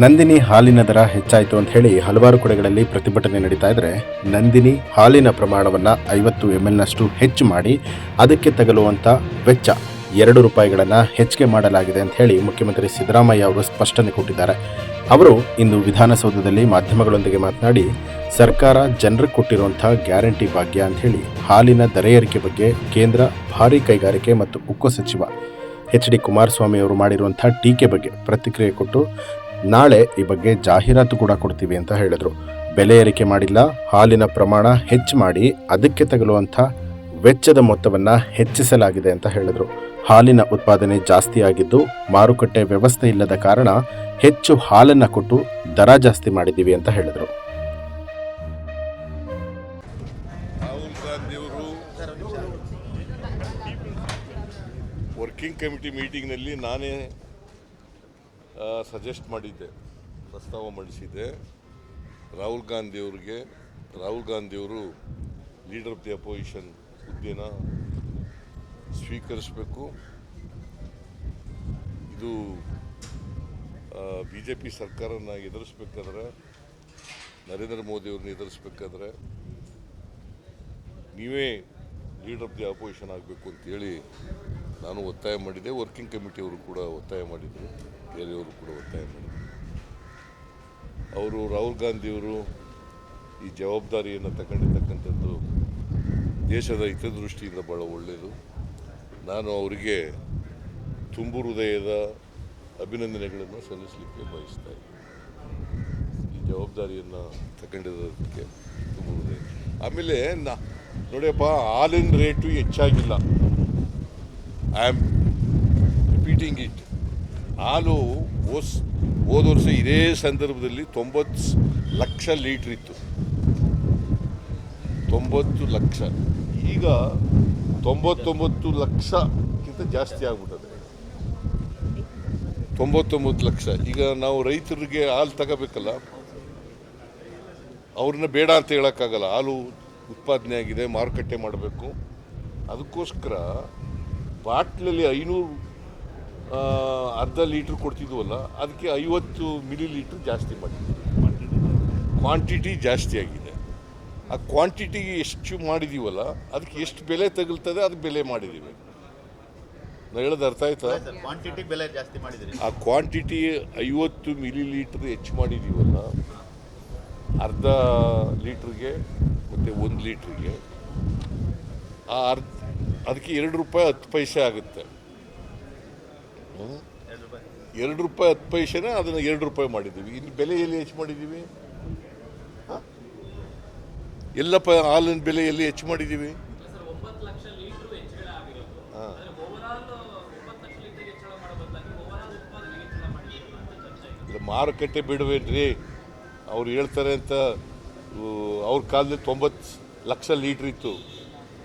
ನಂದಿನಿ ಹಾಲಿನ ದರ ಹೆಚ್ಚಾಯಿತು ಅಂತ ಹೇಳಿ ಹಲವಾರು ಕಡೆಗಳಲ್ಲಿ ಪ್ರತಿಭಟನೆ ನಡೀತಾ ಇದ್ರೆ ನಂದಿನಿ ಹಾಲಿನ ಪ್ರಮಾಣವನ್ನು ಐವತ್ತು ಎಂ ಎಲ್ನಷ್ಟು ಹೆಚ್ಚು ಮಾಡಿ ಅದಕ್ಕೆ ತಗಲುವಂಥ ವೆಚ್ಚ ಎರಡು ರೂಪಾಯಿಗಳನ್ನು ಹೆಚ್ಚಿಗೆ ಮಾಡಲಾಗಿದೆ ಅಂತ ಹೇಳಿ ಮುಖ್ಯಮಂತ್ರಿ ಸಿದ್ದರಾಮಯ್ಯ ಅವರು ಸ್ಪಷ್ಟನೆ ಕೊಟ್ಟಿದ್ದಾರೆ. ಅವರು ಇಂದು ವಿಧಾನಸೌಧದಲ್ಲಿ ಮಾಧ್ಯಮಗಳೊಂದಿಗೆ ಮಾತನಾಡಿ, ಸರ್ಕಾರ ಜನರಿಗೆ ಕೊಟ್ಟಿರುವಂಥ ಗ್ಯಾರಂಟಿ ಭಾಗ್ಯ ಅಂತ ಹೇಳಿ ಹಾಲಿನ ದರ ಏರಿಕೆ ಬಗ್ಗೆ ಕೇಂದ್ರ ಭಾರೀ ಕೈಗಾರಿಕೆ ಮತ್ತು ಉಕ್ಕು ಸಚಿವ ಎಚ್ ಡಿ ಕುಮಾರಸ್ವಾಮಿ ಅವರು ಮಾಡಿರುವಂಥ ಟೀಕೆ ಬಗ್ಗೆ ಪ್ರತಿಕ್ರಿಯೆ ಕೊಟ್ಟು ನಾಳೆ ಈ ಬಗ್ಗೆ ಜಾಹೀರಾತು ಕೂಡ ಕೊಡ್ತೀವಿ ಅಂತ ಹೇಳಿದರು. ಬೆಲೆ ಏರಿಕೆ ಮಾಡಿಲ್ಲ, ಹಾಲಿನ ಪ್ರಮಾಣ ಹೆಚ್ಚು ಮಾಡಿ ಅದಕ್ಕೆ ತಗಲುವಂಥ ವೆಚ್ಚದ ಮೊತ್ತವನ್ನು ಹೆಚ್ಚಿಸಲಾಗಿದೆ ಅಂತ ಹೇಳಿದರು. ಹಾಲಿನ ಉತ್ಪಾದನೆ ಜಾಸ್ತಿಯಾಗಿದ್ದು ಮಾರುಕಟ್ಟೆ ವ್ಯವಸ್ಥೆ ಇಲ್ಲದ ಕಾರಣ ಹೆಚ್ಚು ಹಾಲನ್ನು ಕೊಟ್ಟು ದರ ಜಾಸ್ತಿ ಮಾಡಿದ್ದೀವಿ ಅಂತ ಹೇಳಿದರು. ವರ್ಕಿಂಗ್ ಕಮಿಟಿ ಮೀಟಿಂಗ್ನಲ್ಲಿ ನಾನೇ ಸಜೆಸ್ಟ್ ಮಾಡಿದ್ದೆ, ಪ್ರಸ್ತಾವ ಮಂಡಿಸಿದ್ದೆ. ರಾಹುಲ್ ಗಾಂಧಿಯವ್ರಿಗೆ ರಾಹುಲ್ ಗಾಂಧಿಯವರು ಲೀಡರ್ ಆಫ್ ದಿ ಅಪೋಸಿಷನ್ ಹುದ್ದೆನ ಸ್ವೀಕರಿಸಬೇಕು. ಇದು ಬಿ ಜೆ ಪಿ ಸರ್ಕಾರನ ಎದುರಿಸ್ಬೇಕಾದ್ರೆ, ನರೇಂದ್ರ ಮೋದಿಯವ್ರನ್ನ ಎದುರಿಸ್ಬೇಕಾದ್ರೆ, ನೀವೇ ಲೀಡರ್ ಆಫ್ ದಿ ಅಪೋಸಿಷನ್ ಆಗಬೇಕು ಅಂತೇಳಿ ನಾನು ಒತ್ತಾಯ ಮಾಡಿದೆ ವರ್ಕಿಂಗ್ ಕಮಿಟಿಯವರು ಕೂಡ ಒತ್ತಾಯ ಮಾಡಿದರು. ಬೇರೆಯವರು ಕೂಡ ಒತ್ತಾಯ ಮಾಡಿದರು. ಅವರು ರಾಹುಲ್ ಗಾಂಧಿಯವರು ಈ ಜವಾಬ್ದಾರಿಯನ್ನು ತಗೊಂಡಿರ್ತಕ್ಕಂಥದ್ದು ದೇಶದ ಹಿತದೃಷ್ಟಿಯಿಂದ ಭಾಳ ಒಳ್ಳೆಯದು ನಾನು ಅವರಿಗೆ ತುಂಬು ಹೃದಯದ ಅಭಿನಂದನೆಗಳನ್ನು ಸಲ್ಲಿಸಲಿಕ್ಕೆ ಬಯಸ್ತಾ ಇದ್ದೀನಿ. ಈ ಜವಾಬ್ದಾರಿಯನ್ನು ತಗೊಂಡಿರೋದಕ್ಕೆ ತುಂಬ ಹೃದಯ. ಆಮೇಲೆ ನಾ ನೋಡಿಯಪ್ಪ, ಹಾಲಿನ ರೇಟು ಹೆಚ್ಚಾಗಿಲ್ಲ. ಐ ಆಮ್ ರಿಪೀಟಿಂಗ್ ಇಟ್ ಹಾಲು ಓಸ್, ಹೋದ ವರ್ಷ ಇದೇ ಸಂದರ್ಭದಲ್ಲಿ ತೊಂಬತ್ತು ಲಕ್ಷ ಲೀಟ್ರ್ ಇತ್ತು. ತೊಂಬತ್ತು ಲಕ್ಷ. ಈಗ ತೊಂಬತ್ತೊಂಬತ್ತು ಲಕ್ಷಕ್ಕಿಂತ ಜಾಸ್ತಿ ಆಗ್ಬಿಟ್ಟದೆ. ತೊಂಬತ್ತೊಂಬತ್ತು ಲಕ್ಷ. ಈಗ ನಾವು ರೈತರಿಗೆ ಹಾಲು ತಗೋಬೇಕಲ್ಲ, ಅವ್ರನ್ನ ಬೇಡ ಅಂತ ಹೇಳೋಕ್ಕಾಗಲ್ಲ. ಹಾಲು ಉತ್ಪಾದನೆ ಆಗಿದೆ ಮಾರುಕಟ್ಟೆ ಮಾಡಬೇಕು. ಅದಕ್ಕೋಸ್ಕರ ಬಾಟ್ಲಲ್ಲಿ ಐನೂರು ಅರ್ಧ ಲೀಟ್ರ್ ಕೊಡ್ತಿದ್ವಲ್ಲ ಅದಕ್ಕೆ ಐವತ್ತು ಮಿಲಿ ಲೀಟ್ರ್ ಜಾಸ್ತಿ ಮಾಡಿದ್ವಿ. ಕ್ವಾಂಟಿಟಿ ಜಾಸ್ತಿ ಆಗಿದೆ. ಆ ಕ್ವಾಂಟಿಟಿಗೆ ಎಷ್ಟು ಮಾಡಿದೀವಲ್ಲ ಅದಕ್ಕೆ ಎಷ್ಟು ಬೆಲೆ ತಗಲ್ತದೆ ಅದಕ್ಕೆ ಬೆಲೆ ಮಾಡಿದ್ದೀವಿ ನಾನು ಹೇಳೋದು ಅರ್ಥ ಆಯ್ತಾ? ಕ್ವಾಂಟಿಟಿ ಬೆಲೆ ಜಾಸ್ತಿ ಮಾಡಿದ್ರಿ. ಆ ಕ್ವಾಂಟಿಟಿ ಐವತ್ತು ಮಿಲಿ ಲೀಟ್ರ್ ಹೆಚ್ಚು ಮಾಡಿದ್ದೀವಲ್ಲ ಅರ್ಧ ಲೀಟ್ರಿಗೆ ಮತ್ತು ಒಂದು ಲೀಟ್ರಿಗೆ ಆ ಅರ್ಧ ಅದಕ್ಕೆ ಎರಡು ರೂಪಾಯಿ ಹತ್ತು ಪೈಸೆ ಆಗುತ್ತೆ? ಎರಡು ರೂಪಾಯಿ ಹತ್ತು ಪೈಸೆನ ಅದನ್ನು ಎರಡು ರೂಪಾಯಿ ಮಾಡಿದ್ದೀವಿ. ಇಲ್ಲಿ ಬೆಲೆ ಎಲ್ಲಿ ಹೆಚ್ಚು ಮಾಡಿದ್ದೀವಿ? ಎಲ್ಲ ಪ ಹಾಲಿನ ಬೆಲೆ ಎಲ್ಲಿ ಹೆಚ್ಚು ಮಾಡಿದ್ದೀವಿ? ಇದೆ ಮಾರುಕಟ್ಟೆ ಬಿಡಬೇಡ್ರಿ ಅವ್ರು ಹೇಳ್ತಾರೆ ಅಂತ ಅವ್ರ ಕಾಲದಲ್ಲಿ ತೊಂಬತ್ತು ಲಕ್ಷ ಲೀಟ್ರ್ ಇತ್ತು.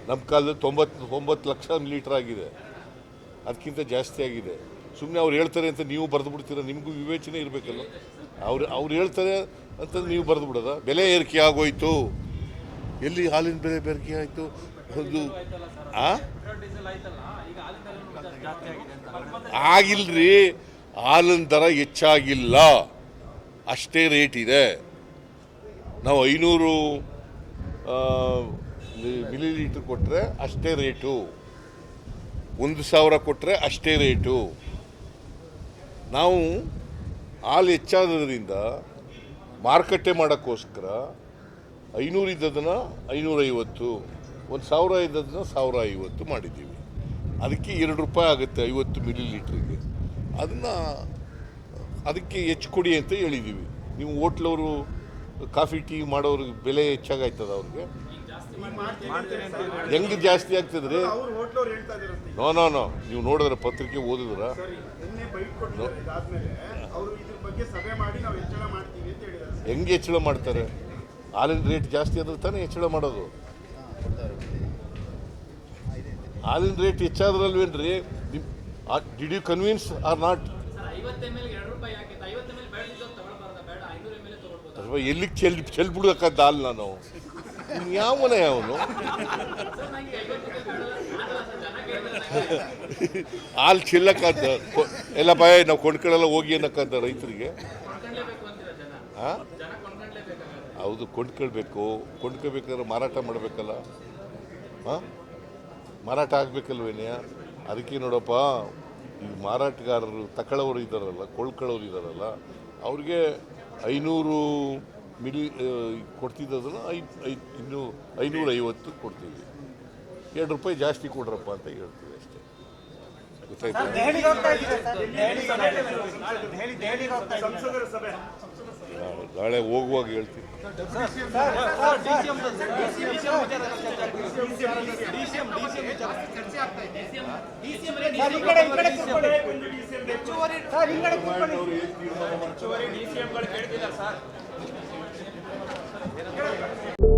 ನಮ್ಮ ಕಾಲದಲ್ಲಿ ತೊಂಬತ್ತು ಒಂಬತ್ತು ಲಕ್ಷ ಲೀಟ್ರ್ ಆಗಿದೆ. ಅದಕ್ಕಿಂತ ಜಾಸ್ತಿ ಆಗಿದೆ. ಸುಮ್ಮನೆ ಅವ್ರು ಹೇಳ್ತಾರೆ ಅಂತ ನೀವು ಬರೆದು ಬಿಡ್ತೀರ ನಿಮಗೂ ವಿವೇಚನೆ ಇರಬೇಕಲ್ಲ ಅವ್ರು ಅವ್ರು ಹೇಳ್ತಾರೆ ಅಂತ ನೀವು ಬರೆದು ಬಿಡೋದ ಬೆಲೆ ಏರಿಕೆ ಆಗೋಯ್ತು. ಎಲ್ಲಿ ಹಾಲಿನ ಬೆಲೆ ಬೇರಿಕೆ ಆಯಿತು? ಒಂದು ಆಗಿಲ್ರಿ. ಹಾಲಿನ ದರ ಹೆಚ್ಚಾಗಿಲ್ಲ. ಅಷ್ಟೇ ರೇಟ್ ಇದೆ. ನಾವು ಐನೂರು ಮಿಲಿ ಲೀಟ್ರ್ ಕೊಟ್ಟರೆ ಅಷ್ಟೇ ರೇಟು. ಒಂದು ಸಾವಿರ ಕೊಟ್ಟರೆ ಅಷ್ಟೇ ರೇಟು. ನಾವು ಹಾಲು ಹೆಚ್ಚಾದದ್ರಿಂದ ಮಾರುಕಟ್ಟೆ ಮಾಡೋಕ್ಕೋಸ್ಕರ ಐನೂರು ಇದ್ದದನ್ನು ಐನೂರೈವತ್ತು ಒಂದು ಸಾವಿರ ಇದ್ದದನ್ನು ಸಾವಿರ ಐವತ್ತು ಮಾಡಿದ್ದೀವಿ. ಅದಕ್ಕೆ ಎರಡು ರೂಪಾಯಿ ಆಗುತ್ತೆ ಐವತ್ತು ಮಿಲಿ ಲೀಟ್ರಿಗೆ ಅದನ್ನು ಅದಕ್ಕೆ ಹೆಚ್ಚು ಕೊಡಿ ಅಂತ ಹೇಳಿದ್ದೀವಿ. ನೀವು ಹೋಟ್ಲವರು ಕಾಫಿ ಟೀ ಮಾಡೋರಿಗೆ ಬೆಲೆ ಹೆಚ್ಚಾಗಾಯ್ತದ ಅವ್ರಿಗೆ? ಹೆಂಗೆ ಜಾಸ್ತಿ ಆಗ್ತದ್ರಿ? No no no. ನೀವು ನೋಡಿದ್ರೆ ಪತ್ರಿಕೆ ಓದಿದ್ರ. ಸರಿ ನಿನ್ನೆ ಬೈಟ್ ಕೊಟ್ಟಿದ್ದಾರೆ ಇದಾದ್ಮೇಲೆ ಅವರು ಇದ್ರ ಬಗ್ಗೆ ಸಭೆ ಮಾಡಿ ನಾವು ಹೆಚ್ಚಳ ಮಾಡ್ತೀವಿ ಅಂತ ಹೇಳಿದ್ದಾರೆ ಹೆಂಗೆ ಹೆಚ್ಚಳ ಮಾಡ್ತಾರೆ? ಹಾಲಿನ ರೇಟ್ ಜಾಸ್ತಿ ಆದ್ರೆ ತಾನೇ ಹೆಚ್ಚಳ ಮಾಡೋದು. ಹಾಲಿನ rate ಹೆಚ್ಚಾದ್ರಲ್ವೇನ್ರಿ? Did you convince or not ಎಲ್ಲಿಗೆ ಚೆಲ್ ಚೆಲ್ಬಿಡ್ಬೇಕಾದ ಹಾಲು ನಾನು ಯಾವನ ಕೇಳಿದ್ರೆ ಹಾಲು ಚೆಲ್ಲಕ್ಕಂತ ಎಲ್ಲ ಭಯ, ನಾವು ಕೊಂಡ್ಕೊಳ್ಳಲ್ಲ ಹೋಗಿ ಅನ್ನಕ್ಕಂತ ರೈತರಿಗೆ. ಕೊಂಡ್ಕೊಳ್ಳೇಬೇಕು ಹೌದು, ಕೊಂಡ್ಕೊಳ್ಬೇಕು. ಕೊಂಡ್ಕೊಬೇಕಾದ್ರೆ ಮಾರಾಟ ಮಾಡಬೇಕಲ್ಲ. ಹಾಂ ಮಾರಾಟ ಆಗಬೇಕಲ್ವೇನೆಯ ಅದಕ್ಕೆ ನೋಡಪ್ಪ, ಈ ಮಾರಾಟಗಾರರು ತಕೊಳ್ಳೋರು ಇದ್ದಾರಲ್ಲ ಕೊಳ್ಕೊಳ್ಳೋರು ಇದ್ದಾರಲ್ಲ, ಅವ್ರಿಗೆ ಐನೂರು ಮಿಲಿ ಆ, ಕೊಡ್ತಿದ್ದದನ್ನು ಐ ಐದು ಇನ್ನೂ ಐನೂರ ಐವತ್ತು ಕೊಡ್ತೀವಿ ಎರಡು ರೂಪಾಯಿ ಜಾಸ್ತಿ ಕೊಡ್ರಪ್ಪ ಅಂತ ಹೇಳ್ತೀವಿ ಅಷ್ಟೇ ಗೊತ್ತಾಯ್ತು ನಾಳೆ- ನಾಳೆ ಹೋಗುವಾಗ ಹೇಳ್ತೀನಿ